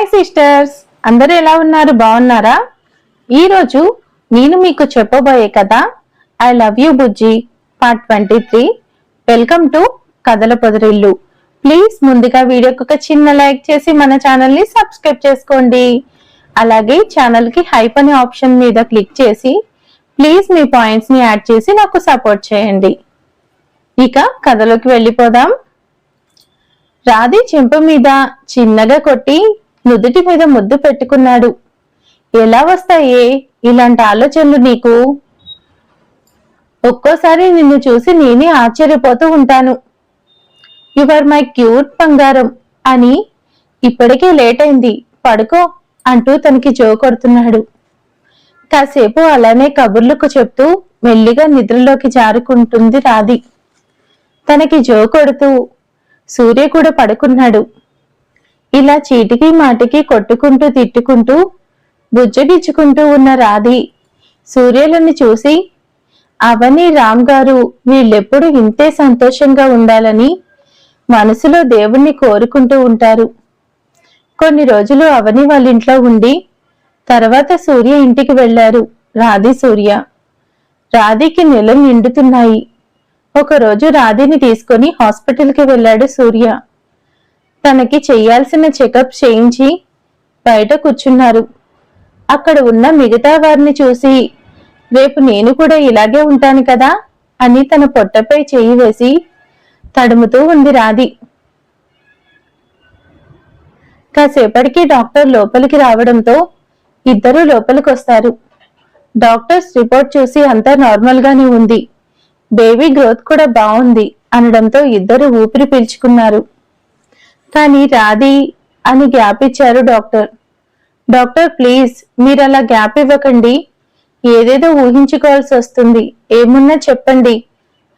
Hi sisters. అందరూ ఎలా ఉన్నారు? బాగున్నారా? ఈరోజు నేను మీకు చెప్పబోయే కథ I love you Bujji part twenty three. Welcome to కథల పొదరిల్లు. ప్లీజ్ ముందుగా వీడియోకి ఒక చిన్న లైక్ చేసి మన ఛానల్ని సబ్స్క్రైబ్ చేసుకోండి. అలాగే ఛానల్కి హైప్ అనే ఆప్షన్ మీద క్లిక్ చేసి ప్లీజ్ మీ పాయింట్స్ని యాడ్ చేసి నాకు సపోర్ట్ చేయండి. ఇక కథలోకి వెళ్ళిపోదాం. రాధి చెంప మీద చిన్నగా కొట్టి నుదుటి మీద ముద్దు పెట్టుకున్నాడు. ఎలా వస్తాయే ఇలాంటి ఆలోచనలు నీకు? ఒక్కోసారి నిన్ను చూసి నేనే ఆశ్చర్యపోతూ ఉంటాను. ఆర్ మై క్యూట్ బంగారం అని ఇప్పటికే లేట్ అయింది. పడుకో అంటూ తనకి జో కొడుతున్నాడు. కాసేపు అలానే కబుర్లకు చెప్తూ మెల్లిగా నిద్రలోకి జారుకుంటుంది రాధి. తనకి జో కొడుతూ సూర్య కూడా పడుకున్నాడు. ఇలా చీటికి మాటికి కొట్టుకుంటూ తిట్టుకుంటూ బుజ్జగిచ్చుకుంటూ ఉన్న రాధి సూర్యులను చూసి అవని రామ్ గారు వీళ్ళెప్పుడు ఇంతే సంతోషంగా ఉండాలని మనసులో దేవుణ్ణి కోరుకుంటూ ఉంటారు. కొన్ని రోజులు అవని వాళ్ళ ఇంట్లో ఉండి తర్వాత సూర్య ఇంటికి వెళ్ళారు రాధి సూర్య. రాధికి నెల నిండుతున్నాయి. ఒకరోజు రాధిని తీసుకొని హాస్పిటల్కి వెళ్ళాడు సూర్య. తనకి చేయాల్సిన చెకప్ చేయించి బయట కూర్చున్నారు. అక్కడ ఉన్న మిగతా వారిని చూసి రేపు నేను కూడా ఇలాగే ఉంటాను కదా? అని తన పొట్టపై చేయి వేసి తడుముతూ ఉంది రాధి. కాసేపటికి డాక్టర్ లోపలికి రావడంతో ఇద్దరు లోపలికి వస్తారు డాక్టర్స్ రిపోర్ట్ చూసి అంతా నార్మల్ గానే ఉంది. బేబీ గ్రోత్ కూడా బాగుంది అనడంతో ఇద్దరు ఊపిరి పీల్చుకున్నారు. కానీ రాధి అని గ్యాప్ ఇచ్చారు డాక్టర్. డాక్టర్ ప్లీజ్ మీరు అలా గ్యాప్ ఇవ్వకండి. ఏదేదో ఊహించుకోవాల్సి వస్తుంది. ఏమున్నా చెప్పండి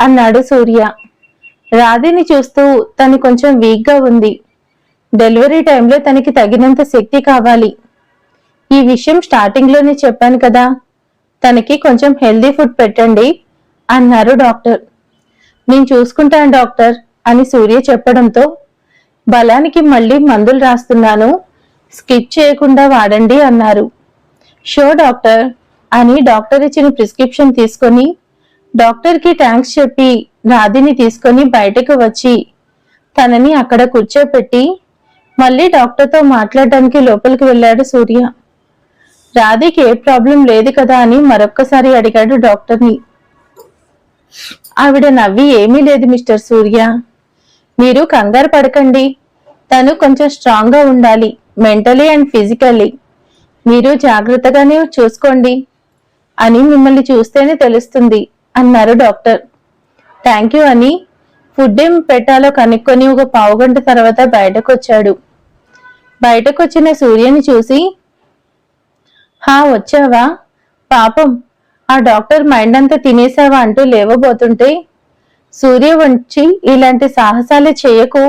అన్నాడు సూర్య. రాధిని చూస్తూ తను కొంచెం వీక్గా ఉంది. డెలివరీ టైంలో తనకి తగినంత శక్తి కావాలి. ఈ విషయం స్టార్టింగ్లోనే చెప్పాను కదా. తనకి కొంచెం హెల్దీ ఫుడ్ పెట్టండి అన్నారు డాక్టర్. నేను చూసుకుంటాను డాక్టర్ అని సూర్య చెప్పడంతో బలానికి మళ్ళీ మందులు రాస్తున్నాను. స్కిప్ చేయకుండా వాడండి అన్నారు. Show doctor. అని డాక్టర్ ఇచ్చిన ప్రిస్క్రిప్షన్ తీసుకొని డాక్టర్కి థ్యాంక్స్ చెప్పి రాధిని తీసుకొని బయటకు వచ్చి తనని అక్కడ కూర్చోపెట్టి మళ్ళీ డాక్టర్తో మాట్లాడడానికి లోపలికి వెళ్ళాడు సూర్య. రాధికి ఏ ప్రాబ్లం లేదు కదా అని మరొక్కసారి అడిగాడు డాక్టర్ని. ఆవిడ నవ్వి ఏమీ లేదు మిస్టర్ సూర్య. మీరు కంగారు పడకండి. తను కొంచెం స్ట్రాంగ్గా ఉండాలి మెంటలీ అండ్ ఫిజికల్లీ. మీరు జాగ్రత్తగానే చూసుకోండి అని మిమ్మల్ని చూస్తేనే తెలుస్తుంది అన్నారు డాక్టర్. థ్యాంక్ యూ అని ఫుడ్ ఏం పెట్టాలో కనుక్కొని ఒక పావుగంట తర్వాత బయటకు వచ్చాడు బయటకు వచ్చిన సూర్యని చూసి హా వచ్చావా? పాపం ఆ డాక్టర్ మైండ్ అంతా తినేసావా? అంటూ లేవబోతుంటే సూర్య వంచి ఇలాంటి సాహసాలే చేయకు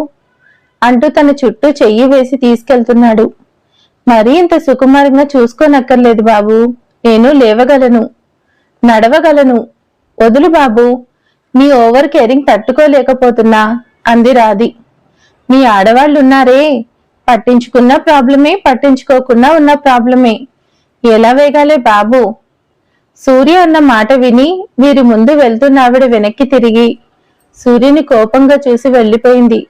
అంటూ తన చుట్టూ చెయ్యి వేసి తీసుకెళ్తున్నాడు. మరీ ఇంత సుకుమారంగా చూసుకోనక్కర్లేదు బాబు నేను లేవగలను నడవగలను. వదులు బాబు నీ ఓవర్ కేరింగ్ తట్టుకోలేకపోతున్నా అంది రాది మీ ఆడవాళ్ళున్నారే పట్టించుకున్న ప్రాబ్లమే పట్టించుకోకుండా ఉన్న ప్రాబ్లమే. ఎలా వేగాలే బాబు? సూర్య అన్న మాట విని వీరి ముందు వెళ్తున్న ఆవిడ వెనక్కి తిరిగి సూర్యుని కోపంగా చూసి వెళ్ళిపోయింది.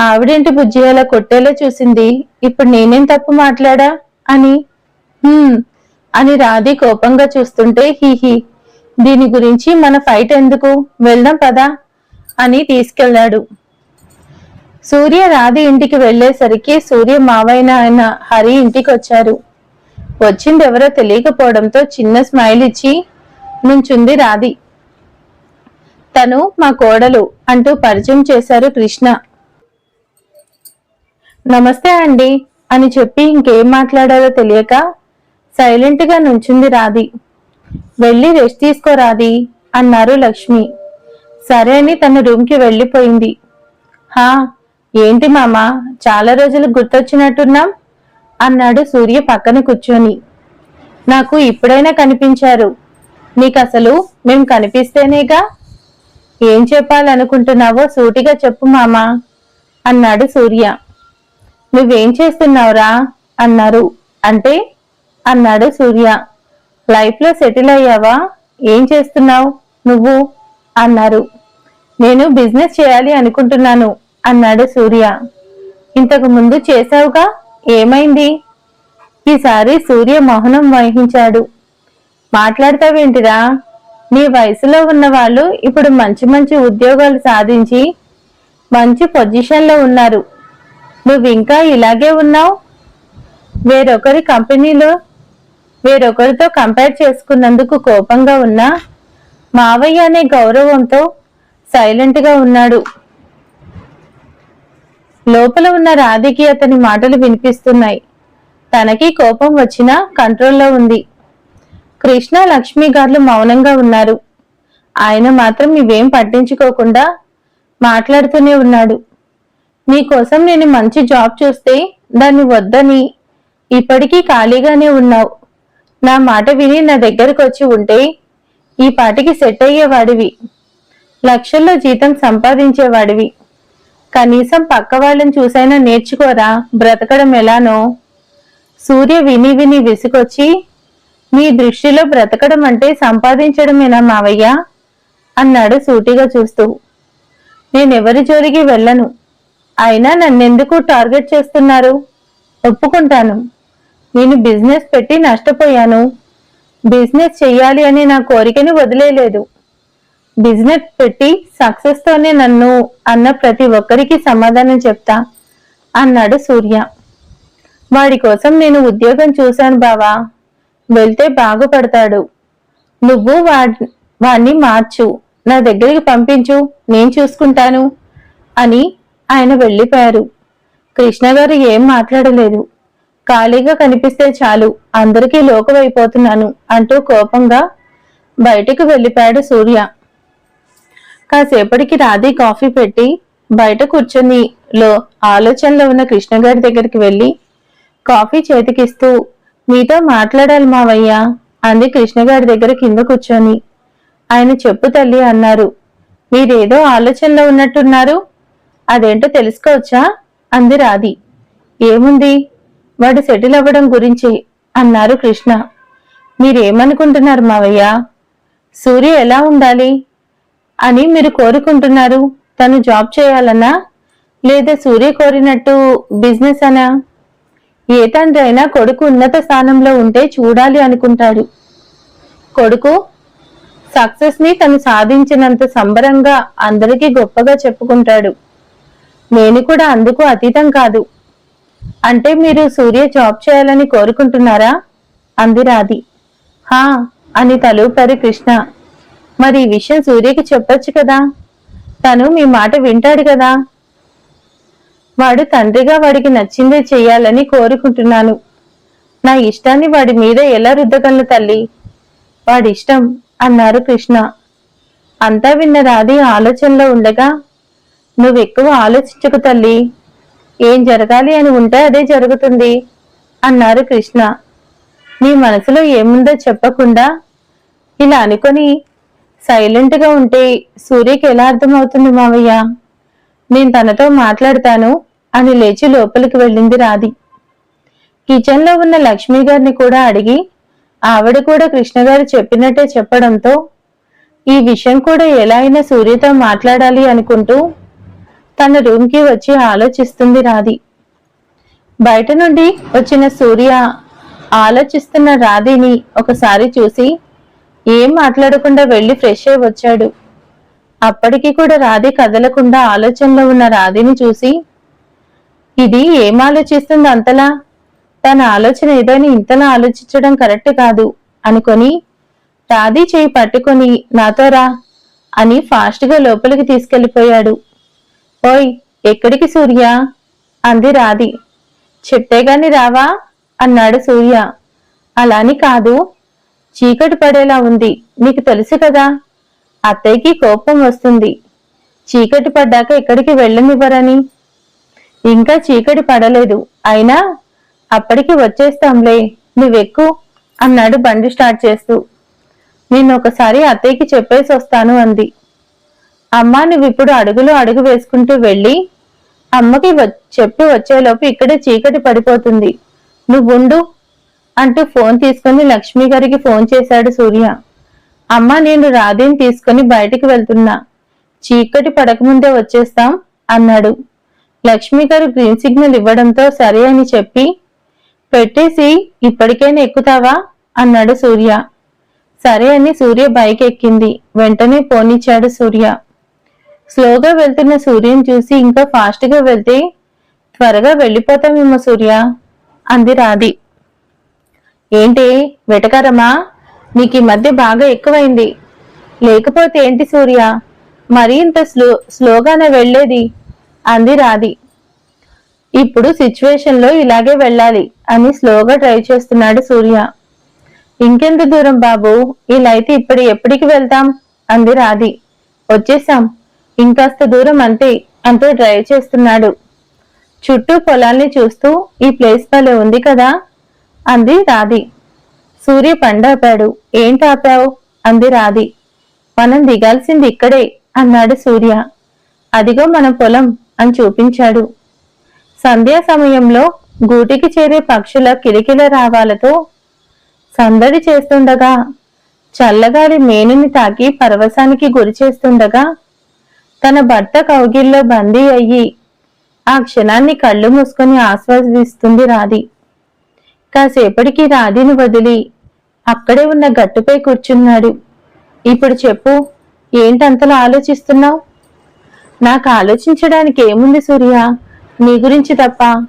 ఆవిడేంటి బుజ్జి అలా కొట్టేలా చూసింది? ఇప్పుడు నేనేం తప్పు మాట్లాడా? అని. అని రాధి కోపంగా చూస్తుంటే హీహీ దీని గురించి మన ఫైట్ ఎందుకు? వెళ్దాం పదా అని తీసుకెళ్ళాడు సూర్య రాధి ఇంటికి వెళ్ళేసరికి సూర్య మావైన ఆయన హరి ఇంటికి వచ్చారు వచ్చింది ఎవరో తెలియకపోవడంతో చిన్న స్మైల్ ఇచ్చి నుంచుంది రాధి తను మా కోడలు అంటూ పరిచయం చేశారు కృష్ణ. నమస్తే అండి అని చెప్పి ఇంకేం మాట్లాడాలో తెలియక సైలెంట్గా నుంచింది నుంచుంది రాధి. వెళ్ళి రెస్ట్ తీసుకో రాధి అన్నారు లక్ష్మి. సరే అని తన రూమ్కి వెళ్ళిపోయింది. హా ఏంటి మామ చాలా రోజులు గుర్తొచ్చినట్టున్నాం అన్నాడు సూర్య పక్కన కూర్చొని. నాకు ఇప్పుడైనా కనిపించారు. నీకు అసలు మేం కనిపిస్తేనేగా ఏం చెప్పాలనుకుంటున్నావో సూటిగా చెప్పు మామా అన్నాడు సూర్య. నువ్వేం చేస్తున్నావురా? అన్నారు. అంటే అన్నాడు సూర్య. లైఫ్లో సెటిల్ అయ్యావా? ఏం చేస్తున్నావు నువ్వు? అన్నారు. నేను బిజినెస్ చేయాలి అనుకుంటున్నాను అన్నాడు సూర్య. ఇంతకు ముందు చేశావుగా? ఏమైంది? ఈసారి సూర్య మౌనం వహించాడు. మాట్లాడతావేంటిరా? మీ వయసులో ఉన్న వాళ్ళు ఇప్పుడు మంచి మంచి ఉద్యోగాలు సాధించి మంచి పొజిషన్లో ఉన్నారు. నువ్వు ఇంకా ఇలాగే ఉన్నావు? వేరొకరి కంపెనీలో వేరొకరితో కంపేర్ చేసుకున్నందుకు కోపంగా ఉన్నా మావయ్య అనే గౌరవంతో సైలెంట్గా ఉన్నాడు. లోపల ఉన్న రాధికి అతని మాటలు వినిపిస్తున్నాయి. తనకి కోపం వచ్చినా కంట్రోల్లో ఉంది. కృష్ణ లక్ష్మి గారు మౌనంగా ఉన్నారు. ఆయన మాత్రం ఇవేం పట్టించుకోకుండా మాట్లాడుతూనే ఉన్నాడు. నీకోసం నేను మంచి జాబ్ చూస్తే దాన్ని వద్దని ఇప్పటికీ ఖాళీగానే ఉన్నావు. నా మాట విని నా దగ్గరకు వచ్చి ఉంటే ఈ పాటికి సెట్ అయ్యేవాడివి. లక్షల్లో జీతం సంపాదించేవాడివి. కనీసం పక్క వాళ్ళని చూసైనా నేర్చుకోరా బ్రతకడం ఎలానో? సూర్య విని విని విసుకొచ్చి మీ దృష్టిలో బ్రతకడం అంటే సంపాదించడమేనా మావయ్య? అన్నాడు సూటిగా చూస్తూ. నేనెవరి జోలికి వెళ్ళను? అయినా నన్నెందుకు టార్గెట్ చేస్తున్నారు? ఒప్పుకుంటాను. నేను బిజినెస్ పెట్టి నష్టపోయాను. బిజినెస్ చెయ్యాలి అనే నా కోరికని వదిలేయలేదు బిజినెస్ పెట్టి సక్సెస్తోనే నన్ను అన్న ప్రతి ఒక్కరికి సమాధానం చెప్తా అన్నాడు సూర్య. వాడి కోసం నేను ఉద్యోగం చూశాను బావా. వెళ్తే బాగుపడతాడు. నువ్వు వా వాణ్ణి మార్చు. నా దగ్గరికి పంపించు. నేను చూసుకుంటాను. అని ఆయన వెళ్ళిపోయారు. కృష్ణ గారు ఏం మాట్లాడలేదు. ఖాళీగా కనిపిస్తే చాలు. అందరికీ లోకమైపోతున్నాను అంటూ కోపంగా బయటకు వెళ్ళిపోయాడు సూర్య. కాసేపటికి రాధి కాఫీ పెట్టి బయట కూర్చొని లో ఆలోచనలో ఉన్న కృష్ణ గారి దగ్గరికి వెళ్ళి కాఫీ చేతికిస్తూ మీతో మాట్లాడాలి మావయ్య. అంది కృష్ణ గారి దగ్గర కింద కూర్చొని. ఆయన చెప్పు తల్లి అన్నారు. మీరేదో ఆలోచనలో ఉన్నట్టున్నారు? అదేంటో తెలుసుకోవచ్చా? అంది రాధి. ఏముంది? వాడు సెటిల్ అవ్వడం గురించి అన్నారు కృష్ణ. మీరేమనుకుంటున్నారు మావయ్య? సూర్య ఎలా ఉండాలి? అని మీరు కోరుకుంటున్నారు? తను జాబ్ చేయాలనా? లేదా సూర్య కోరినట్టు బిజినెస్ అనా? ఏ తండ్రి అయినా కొడుకు ఉన్నత స్థానంలో ఉంటే చూడాలి అనుకుంటాడు. కొడుకు సక్సెస్ని తను సాధించినంత సంబరంగా అందరికీ గొప్పగా చెప్పుకుంటాడు. నేను కూడా అందుకు అతీతం కాదు. అంటే మీరు సూర్య జాబ్ చేయాలని కోరుకుంటున్నారా? అంది రాధి. హా అని తలూపారు కృష్ణ. మరి ఈ విషయం సూర్యకి చెప్పొచ్చు కదా? తను మీ మాట వింటాడు కదా? వాడు తండ్రిగా వాడికి నచ్చిందే చెయ్యాలని కోరుకుంటున్నాను. నా ఇష్టాన్ని వాడి మీద ఎలా రుద్దగలను తల్లి? వాడిష్టం అన్నారు కృష్ణ. అంతా విన్న రాధి ఆలోచనలో ఉండగా నువ్వెక్కువ ఆలోచించకు తల్లి. ఏం జరగాలి అని ఉంటే అదే జరుగుతుంది అన్నారు కృష్ణ. నీ మనసులో ఏముందో చెప్పకుండా ఇలా అనుకొని సైలెంట్గా ఉంటే సూర్యకి ఎలా అర్థమవుతుంది మావయ్య? నేను తనతో మాట్లాడతాను అని లేచి లోపలికి వెళ్ళింది రాధి. కిచెన్లో ఉన్న లక్ష్మి గారిని కూడా అడిగి ఆవిడ కూడా కృష్ణ గారు చెప్పినట్టే చెప్పడంతో ఈ విషయం కూడా ఎలా అయినా సూర్యతో మాట్లాడాలి అనుకుంటూ తన రూమ్కి వచ్చి ఆలోచిస్తుంది రాధి. బయట నుండి వచ్చిన సూర్య ఆలోచిస్తున్న రాధిని ఒకసారి చూసి ఏం మాట్లాడకుండా వెళ్ళి ఫ్రెష్ అయి వచ్చాడు. అప్పటికి కూడా రాధి కదలకుండా ఆలోచనలో ఉన్న రాధిని చూసి ఇది ఏం ఆలోచిస్తుంది అంతలా? తన ఆలోచన ఏదని ఇంతలా ఆలోచించడం కరెక్ట్ కాదు అనుకొని రాధీ చేయి పట్టుకొని నాతో రా అని ఫాస్ట్గా లోపలికి తీసుకెళ్ళిపోయాడు ఓయ్ ఎక్కడికి సూర్య? అంది రాధి. చెప్తే గాని రావా? అన్నాడు సూర్య. అలాని కాదు చీకటి పడేలా ఉంది నీకు తెలుసు కదా? అత్తయ్యకి కోపం వస్తుంది. చీకటి పడ్డాక ఎక్కడికి వెళ్ళనివ్వరని? ఇంకా చీకటి పడలేదు. అయినా అప్పటికి వచ్చేస్తాంలే నువ్వెక్కు అన్నాడు బండి స్టార్ట్ చేస్తూ. నేను ఒకసారి అత్తయ్యకి చెప్పేసి వస్తాను అంది. అమ్మా నువ్వు ఇప్పుడు అడుగులో అడుగు వేసుకుంటూ వెళ్ళి అమ్మకి వ- చెప్పి వచ్చేలోపు ఇక్కడే చీకటి పడిపోతుంది. నువ్వుండు అంటూ ఫోన్ తీసుకుని లక్ష్మి గారికి ఫోన్ చేశాడు సూర్య. అమ్మ నేను రాధేని తీసుకుని బయటికి వెళ్తున్నా. చీకటి పడకముందే వచ్చేస్తాం అన్నాడు. లక్ష్మి గారు గ్రీన్ సిగ్నల్ ఇవ్వడంతో సరే అని చెప్పి పెట్టేసి ఇప్పటికైనా ఎక్కుతావా? అన్నాడు సూర్య. సరే అని సూర్య బైక్ ఎక్కింది వెంటనే పోనిచ్చాడు సూర్య. స్లోగా వెళ్తున్న సూర్యని చూసి ఇంకా ఫాస్ట్గా వెళ్తే త్వరగా వెళ్ళిపోతామేమో సూర్య అంది రాధి. ఏంటి వెటకరమా? నీకు ఈ మధ్య బాగా ఎక్కువైంది. లేకపోతే ఏంటి సూర్య? మరీ ఇంత స్లో స్లోగానే వెళ్ళేది. అంది రాధి. ఇప్పుడు సిచ్యువేషన్లో ఇలాగే వెళ్ళాలి అని స్లోగా డ్రైవ్ చేస్తున్నాడు సూర్య. ఇంకెంత దూరం బాబు? ఇలా అయితే ఇప్పుడు ఎప్పటికి వెళ్తాం? అంది రాధి. వచ్చేసాం. ఇంకాస్త దూరం అంతే అంటూ డ్రైవ్ చేస్తున్నాడు. చుట్టూ పొలాల్ని చూస్తూ ఈ ప్లేస్ భలే ఉంది కదా? అంది రాధి. సూర్య పండాపాడు ఏంటి ఆపావు? అంది రాధి. మనం దిగాల్సింది ఇక్కడే అన్నాడు సూర్య. అదిగో మన పొలం. అని చూపించాడు. సంధ్యా సమయంలో గూటికి చేరే పక్షుల కిలకిల రావాలతో సందడి చేస్తుండగా చల్లగాలి మేనుని తాకి పరవశానికి గురి చేస్తుండగా తన భర్త కౌగిల్లో బందీ అయ్యి ఆ క్షణాన్ని కళ్ళు మూసుకొని ఆస్వాదిస్తుంది రాధి. కాసేపటికి రాధిని వదిలి అక్కడే ఉన్న గట్టుపై కూర్చున్నాడు. ఇప్పుడు చెప్పు ఏంటంతలా ఆలోచిస్తున్నావు? నాకు ఆలోచించడానికి ఏముంది సూర్య? నీ గురించి తప్ప.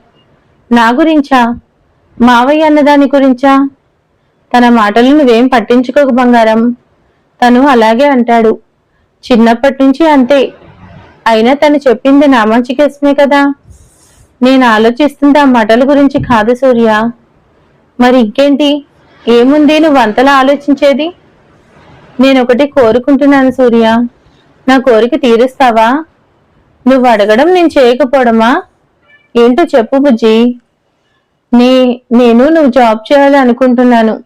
నా గురించా? మావయ్య అన్నదాని గురించా? తన మాటలు నువ్వేం పట్టించుకోకు బంగారం. తను అలాగే అంటాడు. చిన్నప్పటి నుంచి అంతే. అయినా తను చెప్పింది నా మంచి కేసమే కదా. నేను ఆలోచిస్తుంది ఆ మాటల గురించి కాదు సూర్య. మరి ఇంకేంటి? ఏముంది నువ్వు అంతలా ఆలోచించేది? నేను ఒకటి కోరుకుంటున్నాను సూర్య. నా కోరిక తీరుస్తావా? నువ్వు అడగడం నేను చేయకపోవడమా? ఏంటో చెప్పు బుజ్జి. నీ నేను నువ్వు జాబ్ చేయాలి అనుకుంటున్నాను.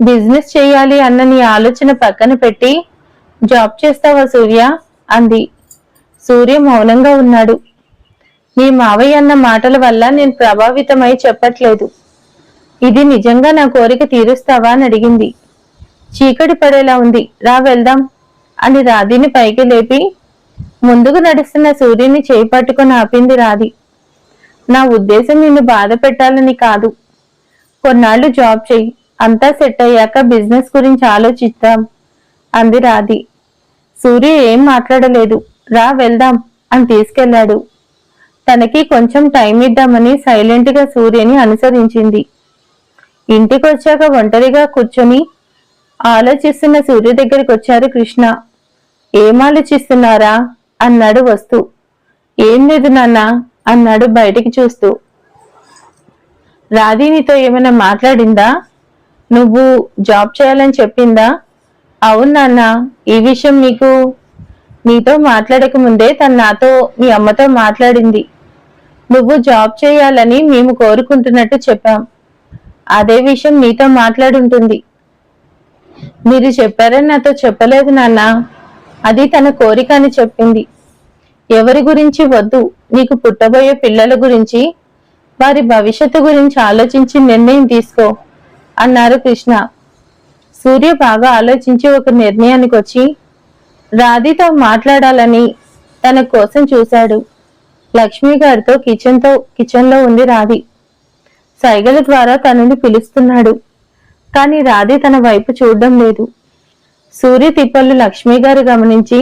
బిజినెస్ చేయాలి అన్న నీ ఆలోచన పక్కన పెట్టి జాబ్ చేస్తావా సూర్య? అంది. సూర్య మౌనంగా ఉన్నాడు. నీ మావయ్య అన్న మాటల వల్ల నేను ప్రభావితమై చెప్పట్లేదు. ఇది నిజంగా నా కోరిక తీరుస్తావా? అని అడిగింది. చీకటి పడేలా ఉంది. రా వెళ్దాం అని రాధిని పైకి లేపి ముందుకు నడుస్తున్న సూర్యుని చేయి ఆపింది రాధి. నా ఉద్దేశం నిన్ను బాధ పెట్టాలని కాదు. కొన్నాళ్ళు జాబ్ చెయ్యి. అంతా సెట్ అయ్యాక బిజినెస్ గురించి ఆలోచిద్దాం. అంది రాధి. సూర్య ఏం మాట్లాడలేదు. రా వెళ్దాం అని తీసుకెళ్ళాడు తనకి కొంచెం టైం ఇద్దామని సైలెంట్గా సూర్యని అనుసరించింది. ఇంటికొచ్చాక ఒంటరిగా కూర్చొని ఆలోచిస్తున్న సూర్య దగ్గరికి వచ్చారు కృష్ణ. ఏం ఆలోచిస్తున్నారా? అన్నాడు వస్తూ. ఏం లేదు నాన్న అన్నాడు బయటికి చూస్తూ. రాధి నీతో ఏమైనా మాట్లాడిందా? నువ్వు జాబ్ చేయాలని చెప్పిందా? అవును నాన్న ఈ విషయం మీకు నీతో మాట్లాడక ముందే తను నాతో మీ అమ్మతో మాట్లాడింది. నువ్వు జాబ్ చేయాలని మేము కోరుకుంటున్నట్టు చెప్పాం. అదే విషయం నీతో మాట్లాడుంటుంది. మీరు చెప్పారని నాతో చెప్పలేదు నాన్న. అది తన కోరిక అని చెప్పింది. ఎవరి గురించి వద్దు నీకు పుట్టబోయే పిల్లల గురించి వారి భవిష్యత్తు గురించి ఆలోచించి నిర్ణయం తీసుకో అన్నారు కృష్ణ. సూర్య బాగా ఆలోచించి ఒక నిర్ణయానికి వచ్చి రాధితో మాట్లాడాలని తన కోసం చూశాడు. లక్ష్మి గారితో కిచెన్తో కిచెన్లో ఉంది రాధి. సైగల ద్వారా తనని పిలుస్తున్నాడు. కానీ రాధి తన వైపు చూడడం లేదు. సూర్య తిప్పళ్ళు లక్ష్మి గారు గమనించి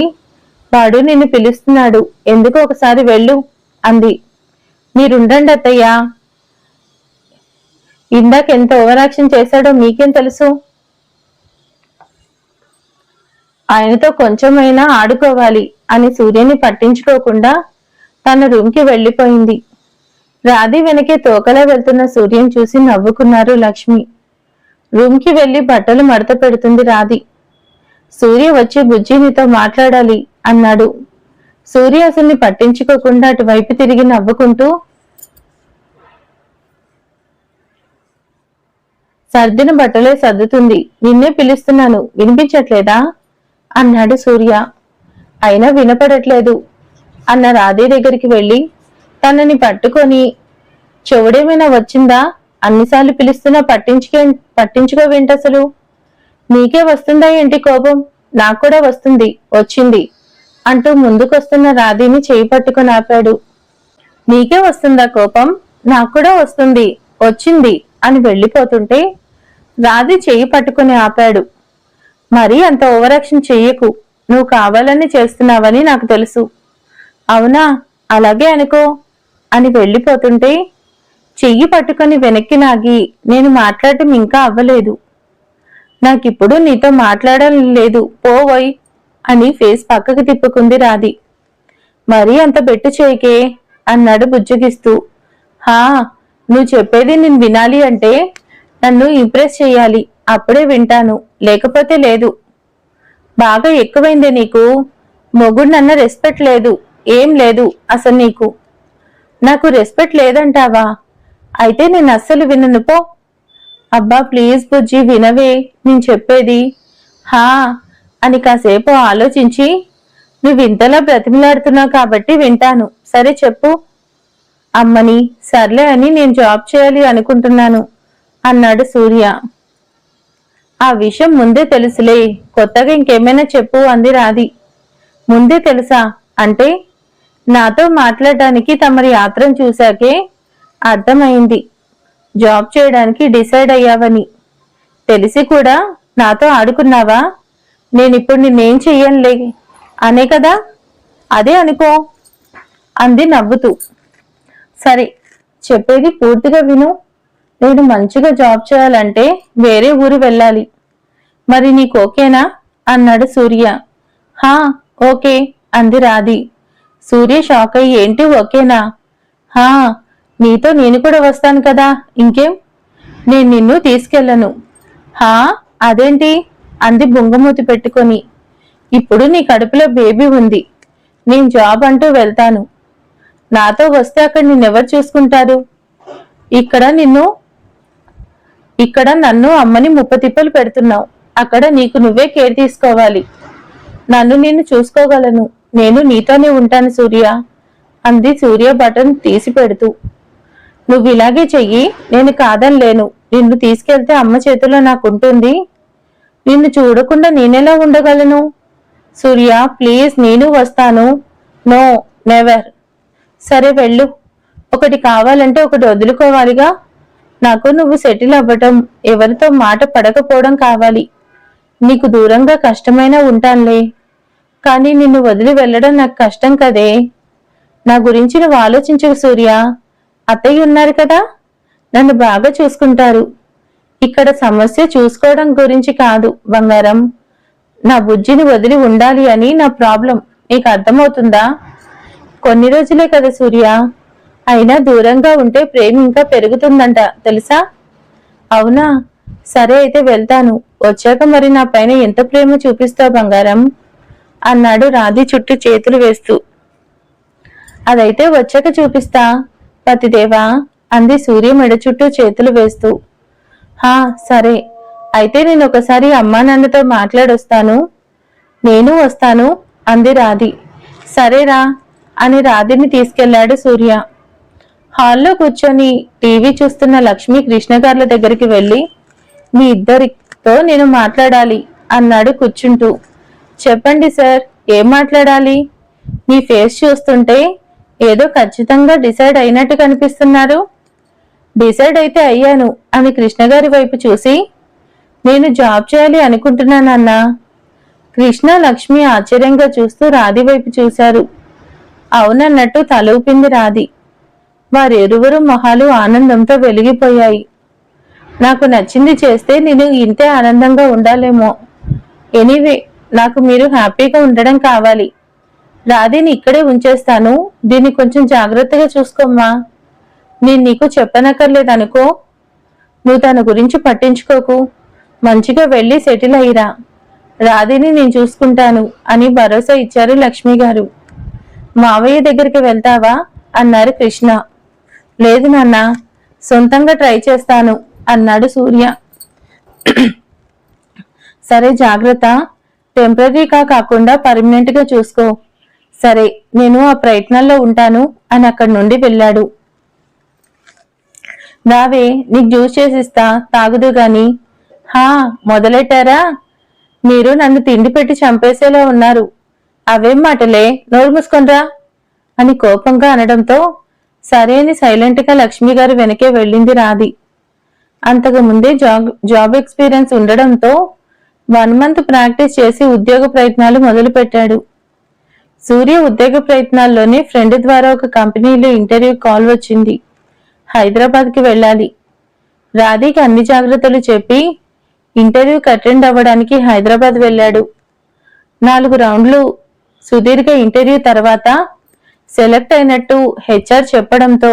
వాడు నిన్ను పిలుస్తున్నాడు. ఎందుకు ఒకసారి వెళ్ళు? అంది. మీరుండండి అత్తయ్యా. ఇందాక ఎంత ఓవరాక్షన్ చేశాడో మీకేం తెలుసు? ఆయనతో కొంచెమైనా ఆడుకోవాలి అని సూర్యని పట్టించుకోకుండా తన రూమ్కి వెళ్ళిపోయింది. రాధి వెనకే తోకలా వెళ్తున్న సూర్యం చూసి నవ్వుకున్నారు లక్ష్మి. రూమ్కి వెళ్ళి బట్టలు మడత పెడుతుంది రాధి. సూర్య వచ్చి బుజ్జి నీతో మాట్లాడాలి అన్నాడు. సూర్య అసల్ని పట్టించుకోకుండా అటువైపు తిరిగి నవ్వుకుంటూ సర్దిన బట్టలే సర్దుతుంది. నిన్నే పిలుస్తున్నాను. వినిపించట్లేదా? అన్నాడు సూర్య. అయినా వినపడట్లేదు. అన్న రాధే దగ్గరికి వెళ్ళి తనని పట్టుకొని చెవుడేమైనా వచ్చిందా? అన్నిసార్లు పిలుస్తున్నా పట్టించుకే పట్టించుకోవేంటసలు? అసలు నీకే వస్తుందా ఏంటి కోపం? నాకు కూడా వస్తుంది వచ్చింది. అంటూ ముందుకొస్తున్న రాధిని చేయి పట్టుకుని ఆపాడు. నీకే వస్తుందా కోపం? నాకు కూడా వస్తుంది వచ్చింది అని వెళ్ళిపోతుంటే రాధి చేయి పట్టుకుని ఆపాడు. మరీ అంత ఓవరాక్షన్ చెయ్యకు నువ్వు కావాలని చేస్తున్నావని నాకు తెలుసు. అవునా? అలాగే అనుకో అని వెళ్ళిపోతుంటే చెయ్యి పట్టుకొని వెనక్కి నాగి నేను మాట్లాడటం ఇంకా అవ్వలేదు. నాకిప్పుడు నీతో మాట్లాడడం లేదు పోవోయ్ అని ఫేస్ పక్కకి తిప్పుకుంది రాధి. మరీ అంత బెట్టు చేయకే అన్నాడు బుజ్జగిస్తూ. హా నువ్వు చెప్పేది నేను వినాలి అంటే నన్ను ఇంప్రెస్ చేయాలి అప్పుడే వింటాను లేకపోతే లేదు. బాగా ఎక్కువైందే నీకు మొగుడు నన్న రెస్పెక్ట్ లేదు ఏం లేదు అసలు నీకు. నాకు రెస్పెక్ట్ లేదంటావా? అయితే నేను అస్సలు వినను పో. అబ్బా ప్లీజ్ బుజ్జి వినవే నేను చెప్పేది. హా అని కాసేపు ఆలోచించి నువ్వు ఇంతలా బ్రతిమలాడుతున్నావు కాబట్టి వింటాను. సరే చెప్పు. అమ్మని సర్లే అని నేను జాబ్ చేయాలి అనుకుంటున్నాను అన్నాడు సూర్య. ఆ విషయం ముందే తెలుసులే. కొత్తగా ఇంకేమైనా చెప్పు అంది రాది ముందే తెలుసా? అంటే నాతో మాట్లాడడానికి తమరి యాత్రను చూశాకే అర్థమైంది. జాబ్ చేయడానికి డిసైడ్ అయ్యావని. తెలిసి కూడా నాతో ఆడుకున్నావా? నేనిప్పుడు నిన్నేం చెయ్యనులే. అనే కదా? అదే అనుకో. అంది నవ్వుతూ. సరే చెప్పేది పూర్తిగా విను. నేను మంచిగా జాబ్ చేయాలంటే వేరే ఊరు వెళ్ళాలి. మరి నీకు ఓకేనా? అన్నాడు సూర్య. హా ఓకే అంది రాధి. సూర్య షాక్ అయ్యి ఏంటి ఓకేనా? హా నీతో నేను కూడా వస్తాను కదా. ఇంకేం? నేను నిన్ను తీసుకెళ్ళను. హా? అదేంటి? అంది బొంగమూతి పెట్టుకొని. ఇప్పుడు నీ కడుపులో బేబీ ఉంది. నేను జాబ్ అంటూ వెళ్తాను. నాతో వస్తే అక్కడ నిన్నెవరు చూసుకుంటారు? ఇక్కడ నిన్ను ఇక్కడ నన్ను అమ్మని ముప్పతిప్పలు పెడుతున్నావు. అక్కడ నీకు నువ్వే కేర్ తీసుకోవాలి. నన్ను నేను చూసుకోగలను. నేను నీతోనే ఉంటాను సూర్య. అంది సూర్య బటన్ తీసి పెడుతూ నువ్వు ఇలాగే చెయ్యి నేను కాదనిలేను. నిన్ను తీసుకెళ్తే అమ్మ చేతిలో నాకుంటుంది. నిన్ను చూడకుండా నేనెలా ఉండగలను? సూర్య ప్లీజ్ నేను వస్తాను. No never. సరే వెళ్ళు. ఒకటి కావాలంటే ఒకటి వదులుకోవాలిగా. నాకు నువ్వు సెటిల్ అవ్వటం ఎవరితో మాట పడకపోవడం కావాలి. నీకు దూరంగా కష్టమైనా ఉంటానులే. కానీ నిన్ను వదిలి వెళ్ళడం నాకు కష్టం కదే. నా గురించి నువ్వు ఆలోచించవు సూర్య. అత్తయ్య ఉన్నారు కదా? నన్ను బాగా చూసుకుంటారు. ఇక్కడ సమస్య చూసుకోవడం గురించి కాదు బంగారం. నా బుజ్జిని వదిలి ఉండాలి అని నా ప్రాబ్లం. నీకు అర్థమవుతుందా? కొన్ని రోజులే కదా సూర్య. అయినా దూరంగా ఉంటే ప్రేమ ఇంకా పెరుగుతుందంట తెలుసా? అవునా? సరే అయితే వెళ్తాను. వచ్చాక మరి నా పైన ఎంత ప్రేమ చూపిస్తావు బంగారం? అన్నాడు రాధి చుట్టూ చేతులు వేస్తూ. అదైతే వచ్చాక చూపిస్తా. పతిదేవా అంది సూర్య మెడ చుట్టూ చేతులు వేస్తూ. హా సరే. అయితే నేను ఒకసారి అమ్మా నాన్నతో మాట్లాడొస్తాను. నేను వస్తాను అంది రాధి. సరేరా అని రాధిని తీసుకెళ్ళాడు సూర్య. హాల్లో కూర్చొని టీవీ చూస్తున్న లక్ష్మి కృష్ణగార్ల దగ్గరికి వెళ్ళి మీ ఇద్దరితో నేను మాట్లాడాలి అన్నాడు కూర్చుంటూ. చెప్పండి సార్ ఏం మాట్లాడాలి? మీ ఫేస్ చూస్తుంటే ఏదో ఖచ్చితంగా డిసైడ్ అయినట్టు కనిపిస్తున్నారు. డిసైడ్ అయితే అయ్యాను అని కృష్ణగారి వైపు చూసి నేను జాబ్ చేయాలి అనుకుంటున్నానన్నా కృష్ణ లక్ష్మి ఆశ్చర్యంగా చూస్తూ రాధి వైపు చూశారు. అవునన్నట్టు తలూపింది రాధి. వారిరువురు మొహాలు ఆనందంతో వెలిగిపోయాయి. నాకు నచ్చింది చేస్తే నేను ఇంతే ఆనందంగా ఉండాలేమో. ఎనీవే నాకు మీరు హ్యాపీగా ఉండడం కావాలి. రాధిని ఇక్కడే ఉంచేస్తాను. దీన్ని కొంచెం జాగ్రత్తగా చూసుకోమ్మా. నేను నీకు చెప్పనక్కర్లేదనుకో. నువ్వు తన గురించి పట్టించుకోకు. మంచిగా వెళ్ళి సెటిల్ అయ్యిరా. రాధిని నేను చూసుకుంటాను అని భరోసా ఇచ్చారు లక్ష్మి గారు. మావయ్య దగ్గరికి వెళ్తావా? అన్నారు కృష్ణ. లేదు నాన్న సొంతంగా ట్రై చేస్తాను అన్నాడు సూర్య. సరే జాగ్రత్త. టెంపరీగా కాకుండా పర్మనెంట్గా చూసుకో. సరే నేను ఆ ప్రయత్నాల్లో ఉంటాను అని అక్కడి నుండి వెళ్ళాడు. రావే నీకు జ్యూస్ చేసిస్తా తాగుదు గాని. హా మొదలెట్టారా? మీరు నన్ను తిండి పెట్టి చంపేసేలా ఉన్నారు. అవేం మాటలే? నోరు మూసుకొనరా అని కోపంగా అనడంతో సరే అని సైలెంట్గా లక్ష్మి గారు వెనకే వెళ్ళింది రాది అంతకు ముందే జాబ్ జాబ్ ఎక్స్పీరియన్స్ ఉండడంతో వన్ మంత్ ప్రాక్టీస్ చేసి ఉద్యోగ ప్రయత్నాలు మొదలు పెట్టాడు సూర్య ఉద్యోగ ప్రయత్నాల్లోనే ఫ్రెండ్ ద్వారా ఒక కంపెనీలో ఇంటర్వ్యూ కాల్ వచ్చింది. హైదరాబాద్కి వెళ్ళాలి. రాధికి అన్ని జాగ్రత్తలు చెప్పి ఇంటర్వ్యూకి అటెండ్ అవ్వడానికి హైదరాబాద్ వెళ్ళాడు. నాలుగు రౌండ్లు సుదీర్ఘ ఇంటర్వ్యూ తర్వాత సెలెక్ట్ అయినట్టు హెచ్ఆర్ చెప్పడంతో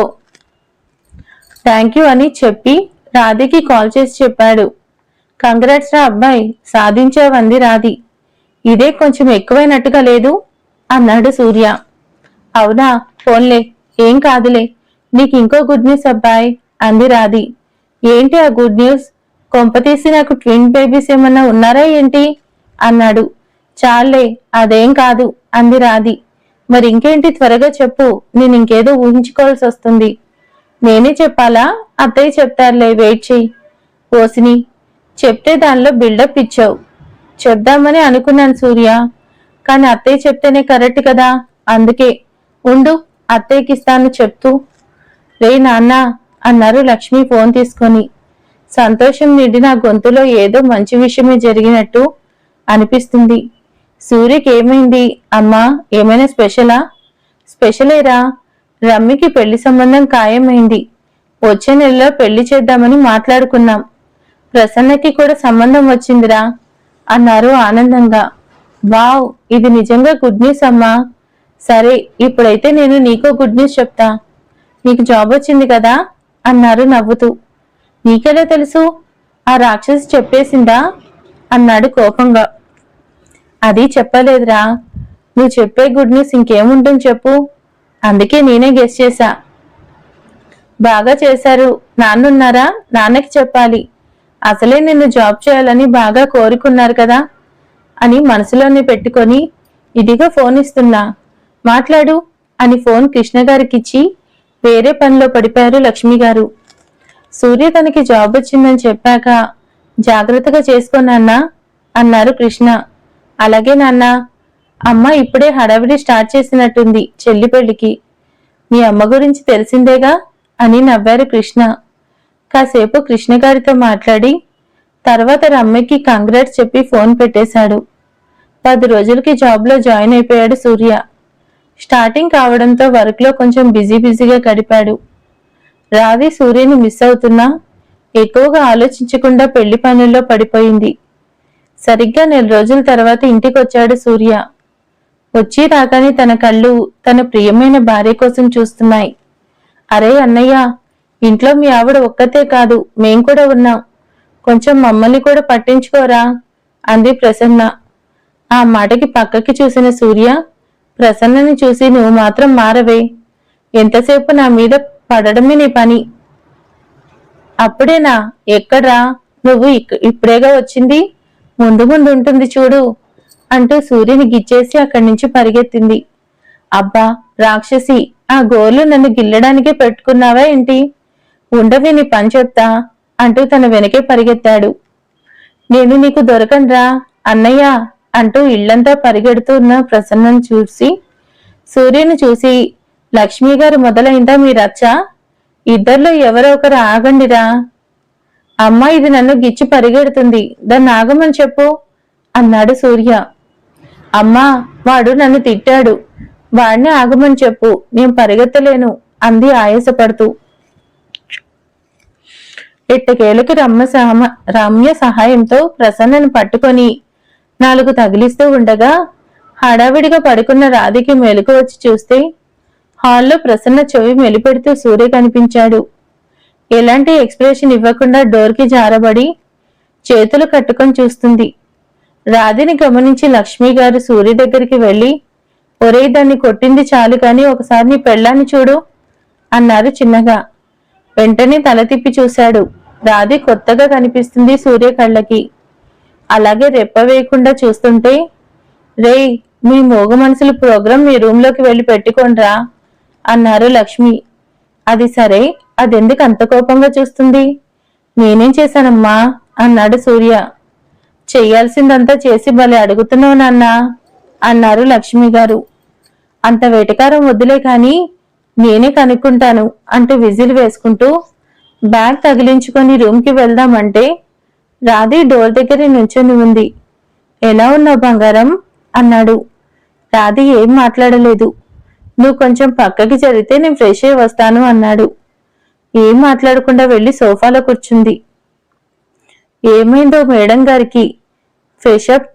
థ్యాంక్ యూ అని చెప్పి రాధికి కాల్ చేసి చెప్పాడు. కంగ్రాట్స్ రా అబ్బాయి సాధించావంది రాధి. ఇదే కొంచెం ఎక్కువైనట్టుగా లేదు. అన్నాడు సూర్య. అవునా? ఫోన్లే ఏం కాదులే. నీకు ఇంకో గుడ్ న్యూస్ అబ్బాయి అంది రాధి. ఏంటి ఆ గుడ్ న్యూస్ కొంపతీసి నాకు ట్విన్ బేబీస్ ఏమన్నా ఉన్నారా ఏంటి? అన్నాడు. చాలే అదేం కాదు అంది రాధి. మరి ఇంకేంటి త్వరగా చెప్పు నేను ఇంకేదో ఊహించుకోవాల్సి వస్తుంది. నేనే చెప్పాలా? అత్తయ్య చెప్తారులే వెయిట్ చెయ్యి. ఓసిని చెప్తే దానిలో బిల్డప్ ఇచ్చావు. చెప్దామని అనుకున్నాను సూర్య. కానీ అత్తయ్య చెప్తేనే కరెక్ట్ కదా? అందుకే. ఉండు అత్తయ్యకిస్తాను చెప్తూ. రే నాన్న అన్నారు లక్ష్మి ఫోన్ తీసుకొని. సంతోషం నిండిన గొంతులో ఏదో మంచి విషయమే జరిగినట్టు అనిపిస్తుంది. సూర్యకి ఏమైంది? అమ్మా ఏమైనా స్పెషలా? స్పెషలేరా? రమ్మికి పెళ్ళి సంబంధం ఖాయమైంది. వచ్చే నెలలో పెళ్ళి చేద్దామని మాట్లాడుకున్నాం. ప్రసన్నకి కూడా సంబంధం వచ్చిందిరా అన్నారు ఆనందంగా. వావ్ ఇది నిజంగా గుడ్ న్యూస్ అమ్మా. సరే ఇప్పుడైతే నేను నీకో గుడ్ న్యూస్ చెప్తా. నీకు జాబ్ వచ్చింది కదా? అన్నారు నవ్వుతూ. నీకెలా తెలుసు? ఆ రాక్షసి చెప్పేసిందా? అన్నాడు కోపంగా. అది చెప్పలేదురా. నువ్వు చెప్పే గుడ్ న్యూస్ ఇంకేముంటుంది చెప్పు. అందుకే నేనే గెస్ చేశా. బాగా చేశారు. నాన్నున్నారా? నాన్నకి చెప్పాలి. అసలే నిన్ను జాబ్ చేయాలని బాగా కోరుకున్నారు కదా? అని మనసులోనే పెట్టుకొని ఇదిగో ఫోన్ ఇస్తున్నా మాట్లాడు అని ఫోన్ కృష్ణ గారికిచ్చి వేరే పనిలో పడిపోయారు లక్ష్మి గారు. సూర్య తనకి జాబ్ వచ్చిందని చెప్పాక జాగ్రత్తగా చేసుకోనన్నా అన్నారు కృష్ణ. అలాగే నాన్న అమ్మ ఇప్పుడే హడావిడి స్టార్ట్ చేసినట్టుంది చెల్లి పెళ్ళికి మీ అమ్మ గురించి తెలిసిందేగా అని నవ్వారు కృష్ణ. కాసేపు కృష్ణ గారితో మాట్లాడి తర్వాత రమ్యకి కంగ్రాట్స్ చెప్పి ఫోన్ పెట్టేశాడు. పది రోజులకి జాబ్లో జాయిన్ అయిపోయాడు సూర్య. స్టార్టింగ్ కావడంతో వర్క్లో కొంచెం బిజీ బిజీగా గడిపాడు. రావి సూర్యని మిస్ అవుతున్నా ఎక్కువగా ఆలోచించకుండా పెళ్ళి పనుల్లో పడిపోయింది. సరిగ్గా నెల రోజుల తర్వాత ఇంటికి వచ్చాడు సూర్య. వచ్చి రాగానే తన కళ్ళు తన ప్రియమైన భార్య కోసం చూస్తున్నాయి. అరే అన్నయ్య ఇంట్లో మీ ఆవిడ ఒక్కతే కాదు మేం కూడా ఉన్నాం. కొంచెం మమ్మల్ని కూడా పట్టించుకోరా? అంది ప్రసన్న. ఆ మాటకి పక్కకి చూసిన సూర్య ప్రసన్నని చూసి నువ్వు మాత్రం మారవే. ఎంతసేపు నా మీద పడడమే నీ పని. అప్పుడేనా? ఎక్కడ్రా? నువ్వు ఇప్పుడేగా వచ్చింది? ముందు ముందు ఉంటుంది చూడు అంటూ సూర్యుని గిచ్చేసి అక్కడి నుంచి పరిగెత్తింది. అబ్బా రాక్షసి ఆ గోర్లు నన్ను గిల్లడానికే పెట్టుకున్నావా ఏంటి? ఉండవి నీ పని చెప్తా. అంటూ తన వెనకే పరిగెత్తాడు. నేను నీకు దొరకనురా అన్నయ్య అంటూ ఇళ్ళంతా పరిగెడుతున్న ప్రసన్నను చూసి సూర్యుని చూసి లక్ష్మి గారు మొదలైందా మీ రచ్చ? ఇద్దర్లో ఎవరో ఒకరు ఆగండిరా. అమ్మ ఇది నన్ను గిచ్చి పరిగెడుతుంది. దాన్ని ఆగమని చెప్పు అన్నాడు సూర్య. అమ్మా వాడు నన్ను తిట్టాడు. వాడిని ఆగమని చెప్పు. నేను పరిగెత్తలేను అంది ఆయాసపడుతూ. ఇట్టకేలకు రమ్య సహమ రమ్య సహాయంతో ప్రసన్నను పట్టుకొని నాలుగు తగిలిస్తూ ఉండగా హడావిడిగా పడుకున్న రాధికి మెలకు వచ్చి చూస్తే హాల్లో ప్రసన్న చెవి మెలిపెడుతూ సూర్య కనిపించాడు. ఎలాంటి ఎక్స్ప్రెషన్ ఇవ్వకుండా డోర్కి జారబడి చేతులు కట్టుకొని చూస్తుంది. రాధిని గమనించి లక్ష్మి గారు సూర్య దగ్గరికి వెళ్ళి ఒరేయ్ దాన్ని కొట్టింది చాలు కాని ఒకసారి నీ పెళ్ళాన్ని చూడు అన్నారు చిన్నగా. వెంటనే తల తిప్పి చూశాడు. రాధి కొత్తగా కనిపిస్తుంది సూర్య కళ్ళకి. అలాగే రెప్ప వేయకుండా చూస్తుంటే రేయ్ మీ మోగ మనసుల ప్రోగ్రాం మీ రూమ్లోకి వెళ్ళి పెట్టుకోండ్రా అన్నారు లక్ష్మి. అది సరే అదెందుకు అంత కోపంగా చూస్తుంది? నేనేం చేశానమ్మా అన్నాడు సూర్య. చెయ్యాల్సిందంతా చేసి భలే అడుగుతున్నావు నాన్న అన్నారు లక్ష్మి గారు. అంత వెటకారం వద్దులే కాని నేనే కనుక్కుంటాను అంటూ విజిల్ వేసుకుంటూ బ్యాగ్ తగిలించుకొని రూమ్కి వెళ్దామంటే రాధి డోర్ దగ్గర నుంచొని ఉంది. ఎలా ఉన్నావు బంగారం? అన్నాడు. రాధి ఏం మాట్లాడలేదు. నువ్వు కొంచెం పక్కకి జరిగితే నేను ఫ్రెష్ అయ్యి వస్తాను అన్నాడు. ఏం మాట్లాడకుండా వెళ్ళి సోఫాలో కూర్చుంది. ఏమైందో మేడం గారికి? ఫ్రెష్ అప్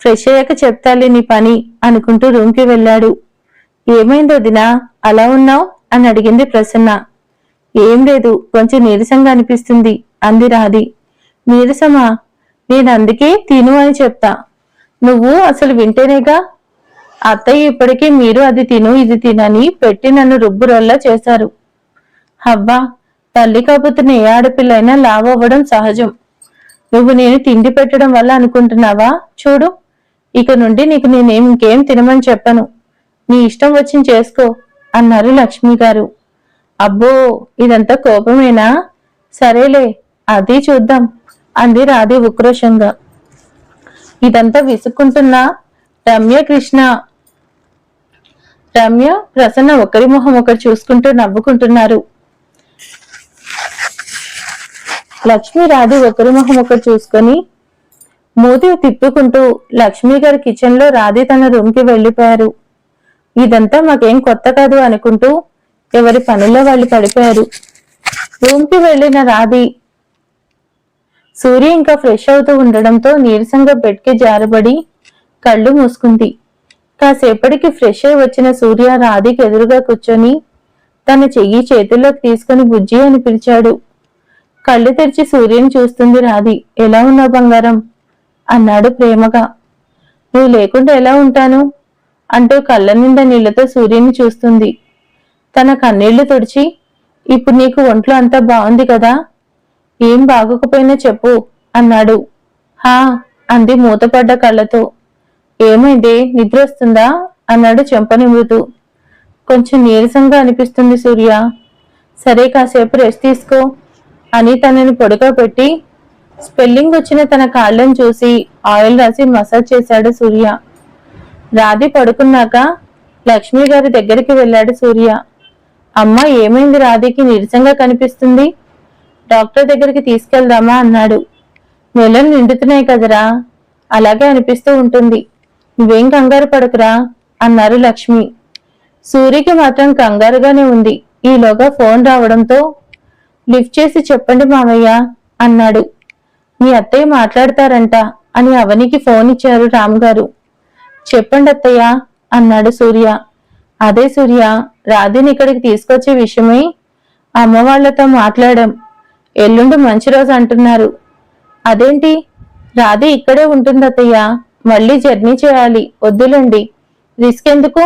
ఫ్రెష్ అయ్యాక చెప్తాలే నీ పని అనుకుంటూ రూమ్కి వెళ్ళాడు. ఏమైందో దినా అలా ఉన్నావు? అని అడిగింది ప్రసన్న. ఏం లేదు కొంచెం నీరసంగా అనిపిస్తుంది అంది రాధి. నీరసమా? నేను అందుకే తిను అని చెప్తా. నువ్వు అసలు వింటేనేగా? అత్తయ్య ఇప్పటికీ మీరు అది తిను ఇది తినని పెట్టి నన్ను రుబ్బురల్లా చేశారు. హవ్వా తల్లి కాబోతున్న ఏ ఆడపిల్లైనా లావవ్వడం సహజం. నువ్వు నేను తిండి పెట్టడం వల్ల అనుకుంటున్నావా? చూడు ఇక నుండి నీకు నేనేం ఇంకేం తినమని చెప్పను. నీ ఇష్టం వచ్చింది చేసుకో అన్నారు లక్ష్మి గారు అబ్బో ఇదంతా కోపమేనా? సరేలే అది చూద్దాం అంది రాధి ఉక్రోషంగా. ఇదంతా విసుక్కుంటున్నా రమ్య కృష్ణ. రమ్య ప్రసన్న ఒకరి మొహం ఒకరు చూసుకుంటూ నవ్వుకుంటున్నారు. లక్ష్మి రాధి ఒకరి మొహం ఒకరు చూసుకొని మూతి తిప్పుకుంటూ లక్ష్మి గారి కిచెన్లో రాధి తన రూమ్కి వెళ్ళిపోయారు ఇదంతా మాకేం కొత్త కాదు అనుకుంటూ ఎవరి పనుల్లో వాళ్ళు పడిపోయారు. రూమ్కి వెళ్ళిన రాధి సూర్య ఇంకా ఫ్రెష్ అవుతూ ఉండడంతో నీరసంగా బెడ్కి జారబడి కళ్ళు మూసుకుంది. కాసేపటికి ఫ్రెష్ అయి వచ్చిన సూర్య రాధికి ఎదురుగా కూర్చొని తన చెయ్యి చేతుల్లోకి తీసుకుని బుజ్జి అని పిలిచాడు. కళ్ళు తెరిచి సూర్యుని చూస్తుంది రాధి ఎలా ఉన్నావు బంగారం? అన్నాడు ప్రేమగా. నువ్వు లేకుండా ఎలా ఉంటాను? అంటూ కళ్ళ నిండా నీళ్ళతో సూర్యుని చూస్తుంది. తన కన్నీళ్ళు తుడిచి ఇప్పుడు నీకు ఒంట్లో అంతా బాగుంది కదా? ఏం బాగోకపోయినా చెప్పు అన్నాడు. హా అంది మూతపడ్డ కళ్ళతో. ఏమైంది? నిద్ర వస్తుందా? అన్నాడు చెంపనిమృతు కొంచెం నీరసంగా అనిపిస్తుంది సూర్య. సరే కాసేపు రెస్ట్ తీసుకో అని తనని పొడుగా పెట్టి స్పెల్లింగ్ వచ్చిన తన కాళ్ళను చూసి ఆయిల్ రాసి మసాజ్ చేశాడు సూర్య. రాధి పడుకున్నాక లక్ష్మి గారి దగ్గరికి వెళ్ళాడు సూర్య. అమ్మ ఏమైంది రాధికి? నీరసంగా కనిపిస్తుంది. డాక్టర్ దగ్గరికి తీసుకెళ్దామా అన్నాడు. నెలలు నిండుతున్నాయి కదరా. అలాగే అనిపిస్తూ ఉంటుంది. నువ్వేం కంగారు పడకురా అన్నారు లక్ష్మి. సూర్యకి మాత్రం కంగారుగానే ఉంది. ఈలోగా ఫోన్ రావడంతో లిఫ్ట్ చేసి చెప్పండి మామయ్య అన్నాడు. మీ అత్తయ్య మాట్లాడతారంట అని అవనికి ఫోన్ ఇచ్చారు రామ్ గారు. చెప్పండి అత్తయ్య అన్నాడు సూర్య. అదే సూర్య రాధిని ఇక్కడికి తీసుకొచ్చే విషయమై అమ్మ వాళ్ళతో మాట్లాడాం. ఎల్లుండి మంచి రోజు అంటున్నారు. అదేంటి? రాధి ఇక్కడే ఉంటుంది అత్తయ్య. మళ్ళీ జర్నీ చేయాలి. వద్దులండి. రిస్క్ ఎందుకు?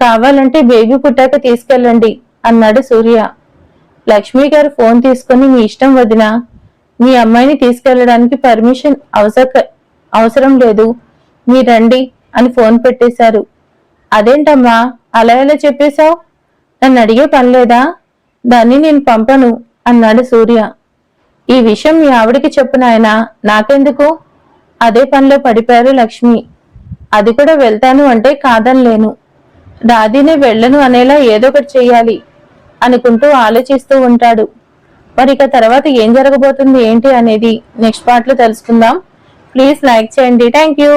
కావాలంటే బేబీ పుట్టాక తీసుకెళ్ళండి అన్నాడు సూర్య. లక్ష్మి గారు ఫోన్ తీసుకుని మీ ఇష్టం వదిన. మీ అమ్మాయిని తీసుకెళ్ళడానికి పర్మిషన్ అవసర అవసరం లేదు. మీరండి అని ఫోన్ పెట్టేశారు. అదేంటమ్మా? అలా ఎలా చెప్పేశావు? నన్ను అడిగే పని లేదా? దాన్ని నేను పంపను అన్నాడు సూర్య. ఈ విషయం మీ ఆవిడికి చెప్పు నాయనా నాకెందుకు? అదే పనిలో పడిపోయారు లక్ష్మి. అది కూడా వెళ్తాను అంటే కాదనలేను. రాధినే వెళ్ళను అనేలా ఏదో ఒకటి చెయ్యాలి అనుకుంటూ ఆలోచిస్తూ ఉంటాడు. మరి ఇక తర్వాత ఏం జరగబోతుంది ఏంటి అనేది నెక్స్ట్ పార్ట్లో తెలుసుకుందాం. ప్లీజ్ లైక్ చేయండి. Thank you.